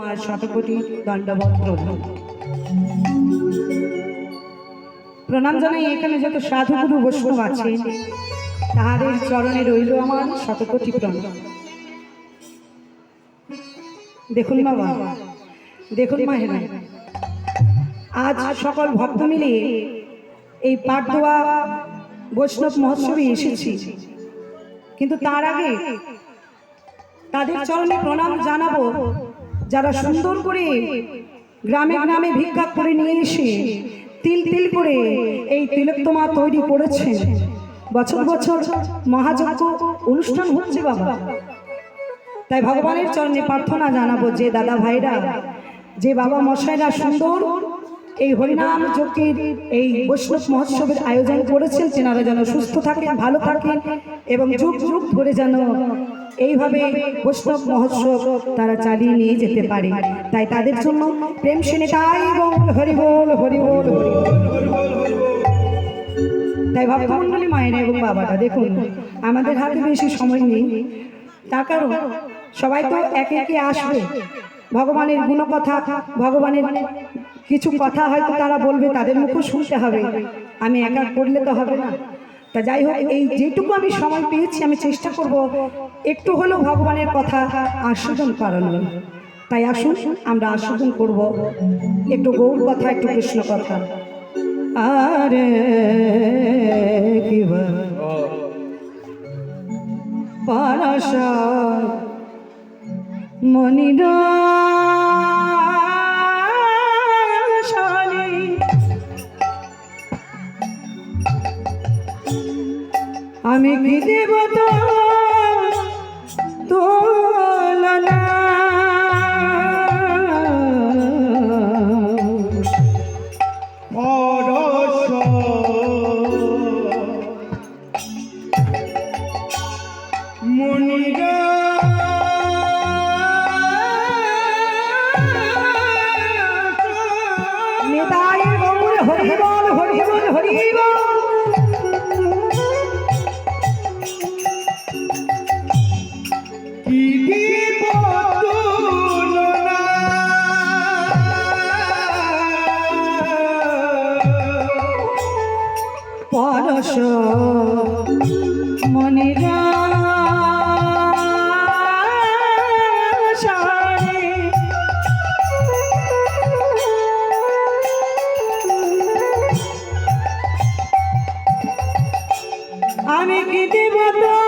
আমার শতকোটি দণ্ডবত প্রণাম প্রণাম জানাই এখানে যত সাধুগুরু বৈষ্ণব আছে তাহাদের চরণে রইল আমার শতকোটি প্রণাম। দেখুন বাবা, দেখুন মাহেরা, আজ সকল ভক্ত মিলে এই পাটদোয়া বৈষ্ণব মহোৎসবে এসেছি। কিন্তু তার আগে তাদের চরণে প্রণাম জানাব যারা সুন্দর করে গ্রামে গ্রামে ভিক্ষা করে নিয়ে এসে তিল তিল করে এই তিলোত্তমা তৈরি করেছে বছর বছর মহাযজ্ঞ অনুষ্ঠান হচ্ছে বাবা। তাই ভগবানের চরণে প্রার্থনা জানাব যে দাদা ভাইরা, যে বাবা মশাইরা সুন্দর এই হরিনাম যজ্ঞের এই বৈষ্ণব মহোৎসবের আয়োজন করেছেন, তেনারা যেন সুস্থ থাকেন, ভালো থাকেন এবং যুগ যুগ ধরে যেন এইভাবে বৈষ্ণব মহোৎসব তারা চালিয়ে নিয়ে যেতে পারে। তাই তাদের জন্য প্রেম সেনে তাই বল, হরি বল। তাই ভক্তমণ্ডলী মায়েরা এবং বাবারা, দেখুন, আমাদের হাতে বেশি সময় নেই। তার কারণ, সবাই তো একে একে আসবে। ভগবানের গুণকথা, ভগবানের কিছু কথা হয়তো তারা বলবে, তাদের মুখও শুনতে হবে। আমি একা করলে তো হবে না। তা যাই হোক, এই যেটুকু আমি সময় পেয়েছি, আমি চেষ্টা করব একটু হলেও ভগবানের কথা আস্বাদন করানোর তাই আসুন, আমরা আস্বাদন করব। একটু গৌর কথা, একটু কৃষ্ণ কথা। আরে পরশা মনিরা আমি কি দেব মনিরা আমি কি দেব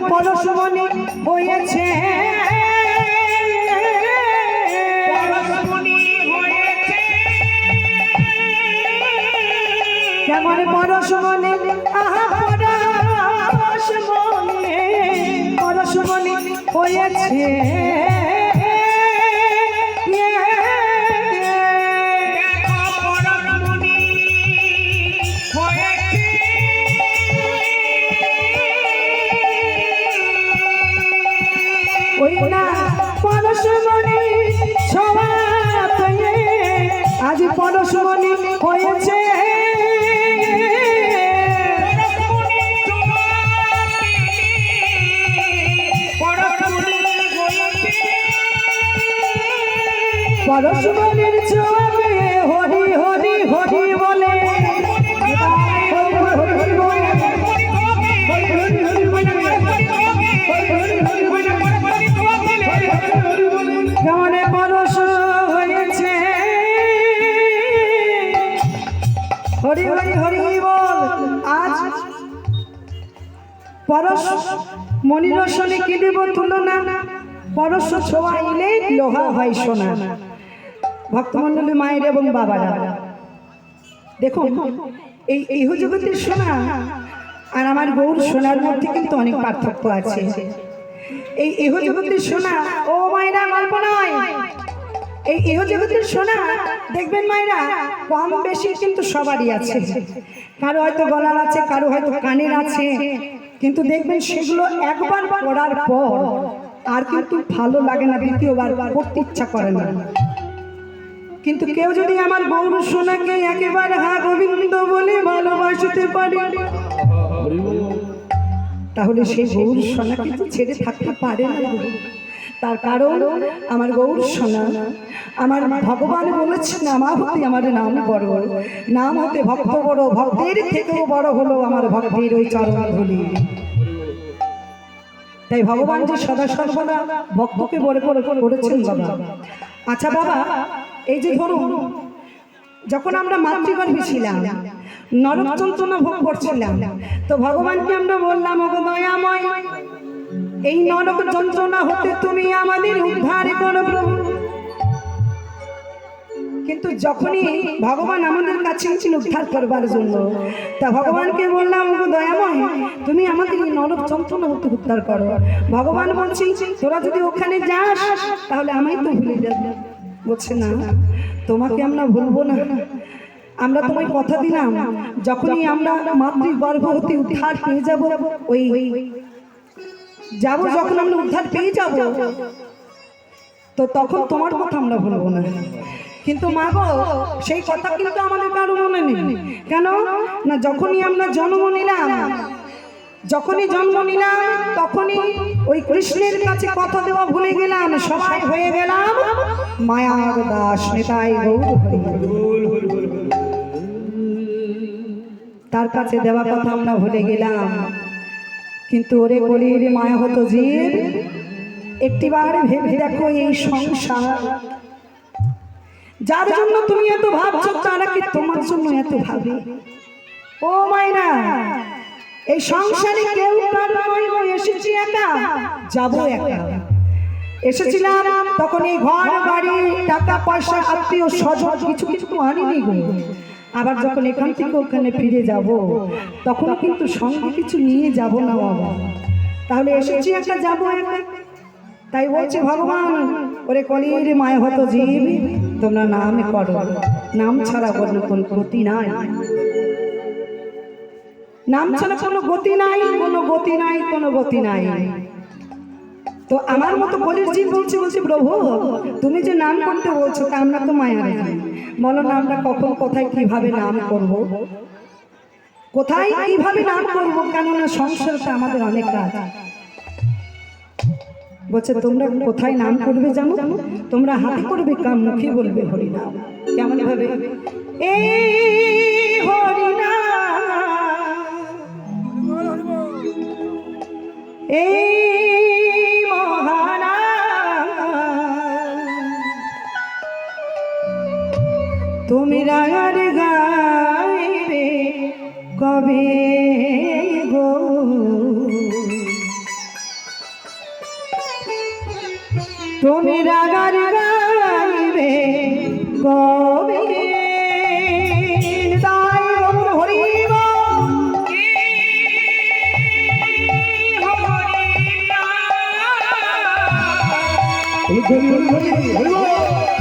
দেখো কেমন পরশ মনে হয়েছে কেমন পরশমণি? আহা পরশ মনে হয়েছে দুশ্মনী হয়েছে। পরশুমনির চোখ হরি হরি হরি বল। আজ পরশ মনিরসনে কি দেব তুলনা। পরশ ছোঁয়াইলে লোহা হয় সোনা। ভক্তমণ্ডলী মায়ের এবং বাবারা, দেখুন, এই ইহ জগতের সোনা আর আমার গৌর সোনার মধ্যে কিন্তু অনেক পার্থক্য আছে। এই ইহ জগতের সোনা, ও মায়েরা, গল্প নয়। এই ইহ জগতের সোনা, দেখবেন মায়েরা, কম বেশি কিন্তু সবারই আছে। কারও হয়তো গলার আছে, কারও হয়তো কানের আছে। কিন্তু দেখবেন সেগুলো একবার পড়ার পর আর কিন্তু ভালো লাগে না, দ্বিতীয়বার পড়তে ইচ্ছা করে না। কিন্তু কেউ যদি আমার গৌর সোনাকে একেবারে হা গোবিন্দ বলে ভালোবাসতে পারে, তাহলে সেই গৌর সোনা কিন্তু ছেড়ে থাকতে পারে না। তার কারণ আমার গৌর সোনা। আমার ভগবান বলেছেন আমার হতে আমার নাম বড়। নাম হতে ভক্ত বড়, ভক্তের থেকেও বড় হলো আমার ভক্তির ওই চরণ ধুলি তাই ভগবান যে সদা সর্বদা ভক্তকে বড় করে করেছেন বাবা। আচ্ছা বাবা, এই যে ধরুন, যখন আমরা মাতৃগর্ভে ছিলাম নরক যন্ত্রণা ভোগ করছিলাম, তো ভগবানকে আমরা বললাম, ওগো দয়াময় এই নরক যন্ত্রণা হতে তুমি আমাদের উদ্ধার করো প্রভু। কিন্তু যখনই ভগবান আমাদের কাছে ছিল উদ্ধার করবার জন্য, তা ভগবানকে বললাম, ওগো দয়াময়, তুমি আমাদের এই নরক যন্ত্রণা হতে উদ্ধার করো। ভগবান বলছি তোরা যদি ওখানে যাস, তাহলে আমায় তো ভুলে যাবে। বলছে, না, তোমাকে আমরা ভুলবো না। আমরা তোমায় কথা দিলাম, যখনই আমরা মাতৃ গর্ভবতী উদ্ধার পেয়ে যাব, ওই যাব যখন আমরা উদ্ধার পেয়ে যাব। তো তখন তোমার কথা আমরা ভুলবো না। কিন্তু মা গো সেই কথা কিন্তু আমাদের কারও মনে নেই। কেন? না যখনই আমরা জন্ম নিলাম যখনই জন্ম নিলাম তখনই ওই কৃষ্ণের কাছে কথা দেওয়া ভুলে গেলাম সবাই হয়ে গেলাম মায়ার দাস নেতাই তার কাছে দেওয়া কথা আমরা ভুলে গেলাম। কিন্তু ওরে কলির মায়া হতো জীব একটিবার ভেবে দেখো এই সংসার। যার জন্য তুমি এত ভাবছ তারা কি তোমার জন্য এত ভাবে? ও মাইনা, এই সংসারে কেউ এসেছি একা, যাব একা। এসেছিলাম, তখন এই ঘর, বাড়ি, টাকা পয়সা আত্মীয় স্বজন কিছু কিছু আনিনি গো। আবার যখন এখান থেকে ওখানে ফিরে যাব, তখন কিন্তু সঙ্গে কিছু নিয়ে যাব না বাবা। তাহলে এসেছি একা যাব তাই বলছে, ভগবান, ওরে কলির মায়া হতো জীব, তোমরা নাম করো। নাম ছাড়া কোনো কোন গতি নাই। নাম ছাড়া কোনো গতি নাই, কোনো গতি নাই, কোনো গতি নাই। তো আমার মতো কলির জীব বলছে বলছে, প্রভু, তুমি যে নাম করতে বলছো, তা আমরা তো মায়া রেখে বলো না আমরা কখন, কোথায়, কীভাবে নাম করব? কোথায়, কীভাবে নাম করব, কেননা সংসারটা আমাদের অনেক কাজ বলছে, তোমরা কোথায় নাম করবে জানো? তোমরা হাতে করবে কাম, মুখে বলবে হরিনাম। কেমন ভাবে? এই এই তুমি রাগার গাইবে কবে গো? তুমি রাগার গাইবে কবে? তাই বলুন হরিব বলো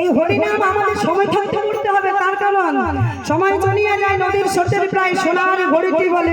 এই হরিনাম আমাদের সময় থাকতে করতে হবে, তার কারণ সময় চলিয়া যায়, নদীর স্রোতের প্রায় সোনার ঘড়িটি বলে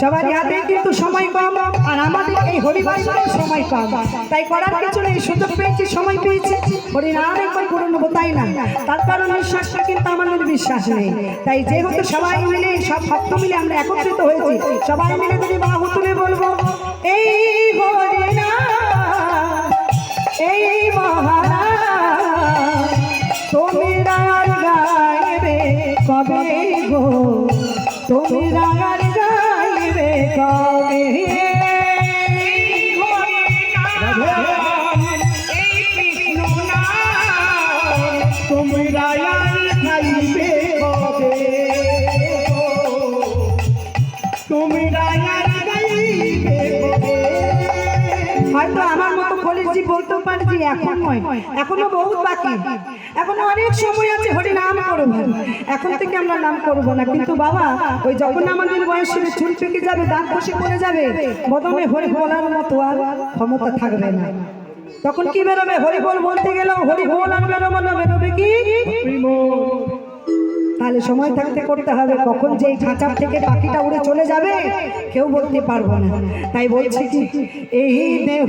সবার হাতে কিন্তু সময় কম, আর আমাদের এই হরিবাসনের সময় কম। তাই করার কিছু নেই, সুযোগ পেয়েছি, সময় পেয়েছি। হরিনাম একবার করে নেব তাই না? তার কারণ বিশ্বাসটা কিন্তু আমাদের বিশ্বাস নেই। তাই যেহেতু সবাই মিলে, সব ভক্ত মিলে আমরা একত্রিত হয়েছি, সবাই মিলে যদি বাহু তুলে বলব, এই হরিনাম, এই মহারাজ তোমরা আর গাইবে কবে গো? তুমি আর গাইবে কবে এখন নয়, এখনও বহুত বাকি। এখনও অনেক সময় আছে, হরি নাম করব এখন থেকে আমরা নাম করব না। কিন্তু বাবা, ওই যখন আমাদের বয়স চুল পেকে যাবে, দাঁত বসে পড়ে যাবে বদমে হরি বলার মতো আর ক্ষমতা থাকবে না। তখন কি বেরোবে? হরি বল বলতে গেলেও হরি বল আর বেরোবো না। বেরোবে কি? তাহলে সময় থাকতে করতে হবে। কখন যে খাঁচার থেকে পাখিটা উড়ে চলে যাবে, কেউ বলতে পারব না। তাই বলছি কি, এই দেহ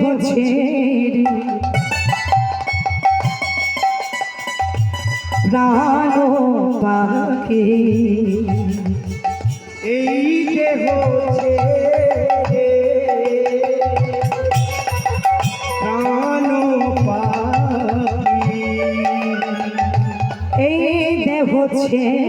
প্রাণ পাখি। এই দেহ প্রাণ পাখি। এই দেহ ছেড়ে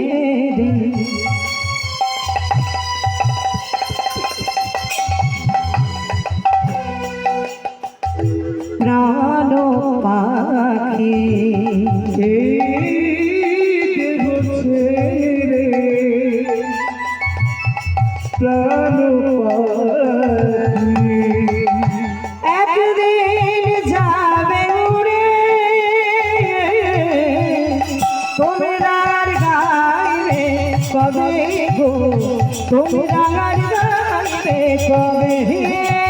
কবে গো তোমরা কবে